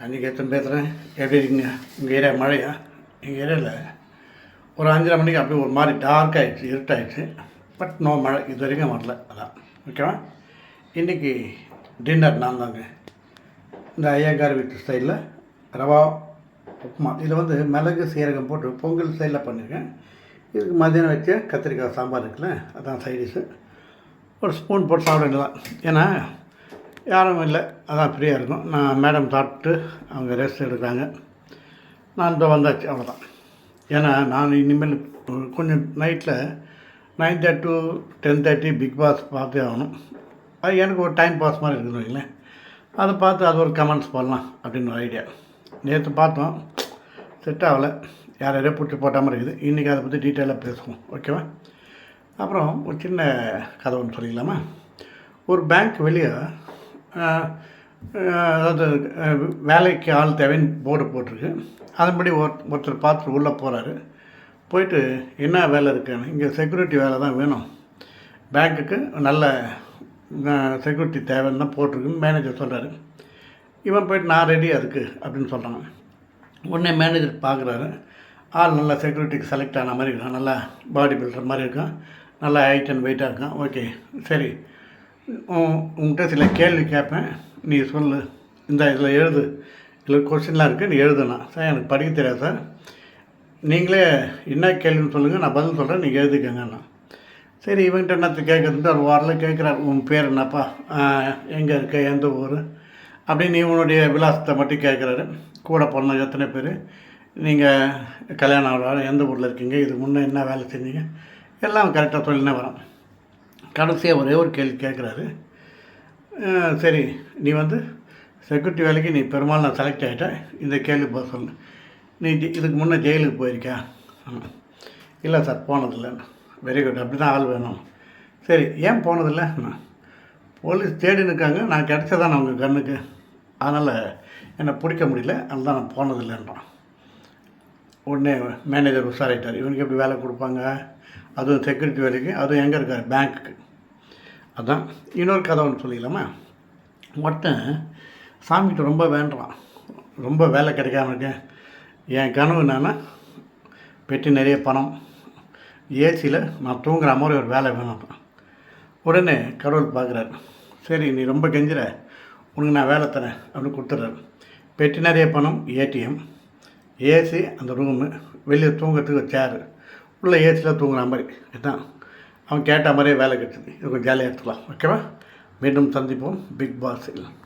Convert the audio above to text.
கன்னிகேத்தன் பேசுகிறேன் எப்படி இருக்கீங்க உங்கள் ஏரியா மழையா? எங்கள் ஏரியாவில் ஒரு அஞ்சரை மணிக்கு அப்படியே ஒரு மாதிரி டார்க் ஆகிடுச்சு இருட்டாயிடுச்சு. பட் நோ மழை இது வரைக்கும் வரல அதான். ஓகேவா இன்றைக்கி டின்னர் நான் தாங்க. இந்த ஐயங்கார் வீட்டு ஸ்டைலில் ரவா உப்புமா இதில் வந்து மிளகு சீரகம் போட்டு பொங்கல் ஸ்டைலில் பண்ணியிருக்கேன் இதுக்கு மதியானம் வச்ச கத்திரிக்காய் சாம்பார் இருக்குல்ல அதான் சைடிஷு ஒரு ஸ்பூன் போட்டு சாப்பிட வேண்டியதான் ஏன்னா யாரும் இல்லை. அதான் ஃப்ரீயாக இருக்கும் நான் மேடம் சாப்பிட்டு அவங்க ரெஸ்ட் எடுக்கிறாங்க. நான் இப்போ வந்தாச்சு. அவ்வளோதான் ஏன்னா நான் இனிமேல் கொஞ்சம் நைட்டில் nine thirty to ten thirty Bigg Boss பார்த்தே ஆகணும். அது எனக்கு ஒரு டைம் பாஸ் மாதிரி இருக்குன்னு வைங்களேன். அதை பார்த்து அது ஒரு கமெண்ட்ஸ் போடலாம் அப்படின்னு ஒரு ஐடியா நேற்று பார்த்தோம். செட் ஆகலை. யார் யாரையோ பிடிச்சி போட்ட மாதிரி இருக்குது. இன்றைக்கி அதை பற்றி டீட்டெயிலாக பேசுவோம். ஓகேவா அப்புறம் ஒரு சின்ன கதை ஒன்று சொல்லிக்கலாமா ஒரு பேங்க் வெளியே அதாவது வேலைக்கு ஆள் தேவைன்னு போர்டு போட்டிருக்கு. அதன்படி ஒரு ஒருத்தர் பார்த்துட்டு உள்ளே போகிறாரு போயிட்டு என்ன வேலை இருக்குன்னு இங்கே செக்யூரிட்டி வேலை தான் வேணும். பேங்க்குக்கு நல்ல செக்யூரிட்டி தேவைன்னு தான் போட்டிருக்குன்னு மேனேஜர் சொல்கிறாரு இவன் போயிட்டு நான் ரெடி அதுக்கு அப்படின்னு சொல்கிறாங்க உடனே மேனேஜர் பார்க்குறாரு. ஆள் நல்லா செக்யூரிட்டிக்கு செலக்ட் ஆன மாதிரி இருக்கான். நல்லா பாடி பில்டர் மாதிரி இருக்கான். நல்லா ஹைட் அண்ட் வெயிட்டாக இருக்கான். ஓகே சரி. உங்கள்கிட்ட சில கேள்வி கேட்பேன். நீ சொல்லு. இந்த இதில் எழுது. இதில் கொஸ்டின்லாம் இருக்குது நீ எழுதுனா. சார் எனக்கு படிக்க தெரியாது சார். நீங்களே என்ன கேள்வின்னு சொல்லுங்கள் நான் பதில் சொல்கிறேன் நீங்கள் எழுதிக்கங்கண்ணா. சரி இவன்கிட்ட என்னத்து கேட்குறதுன்ட்டு ஒரு வாரில் கேட்குறாரு உன் பேர் என்னப்பா? எங்கே இருக்க? எந்த ஊர்? அப்படின்னு இவனுடைய விலாசத்தை மட்டும் கேட்குறாரு. கூட பிறந்த எத்தனை பேர்? நீங்கள் கல்யாணம் ஆகிறாரு எந்த ஊரில் இருக்கீங்க? இது முன்னே என்ன வேலை செஞ்சீங்க? எல்லாம் கரெக்டாக சொல்லினே வரோம். கடைசியாக ஒரே ஒரு கேள்வி கேட்குறாரு சரி நீ வந்து செக்யூரிட்டி வேலைக்கு நீ பெரும்பாலும் நான் செலக்ட் ஆகிட்டேன் இந்த கேள்வி போக சொல்லு. நீ ஜெ- இதுக்கு முன்னே ஜெயிலுக்கு போயிருக்கியா? இல்லை சார் போனதில்லை. வெரி குட் அப்படி தான் ஆள் வேணும். சரி ஏன் போனதில்லை? போலீஸ் தேடின்னு இருக்காங்க நான் கிடச்சதான் அவங்க கண்ணுக்கு. அதனால் என்னை பிடிக்க முடியல. அதுதான் நான் போனதில்லைன்றான். உடனே மேனேஜர் உஷாராயிட்டார். இவனுக்கு எப்படி வேலை கொடுப்பாங்க? அதுவும் செக்யூரிட்டி வேலைக்கு. அதுவும் எங்கே இருக்கார்? பேங்க்குக்கு அதான் இன்னொரு கதை ஒன்று சொல்லிக்கலாமா ஒருத்தன் சாமிகிட்ட ரொம்ப வேண்டுறான் ரொம்ப வேலை கிடைக்காம இருக்கேன். என் கனவு என்னென்னா பெட்டி நிறைய பணம். ஏசியில் நான் தூங்குற மாதிரி ஒரு வேலை வேணும் உடனே கடவுள் பார்க்குறாரு. சரி நீ ரொம்ப கெஞ்சிற. உனக்கு நான் வேலை தரேன் அப்படின்னு கொடுத்துட்றாரு. பெட்டி நிறைய பணம் ஏடிஎம் ஏசி அந்த ரூமு வெளியே தூங்குறதுக்கு ஒரு சேரு உள்ளே ஏசியில் தூங்குற மாதிரி. இதுதான். அவன் கேட்ட மாதிரியே வேலை கிடச்சிது. இது கொஞ்சம் ஜாலியாக எடுத்துக்கலாம். ஓகேவா மீண்டும் சந்திப்போம். பிக் பாஸில்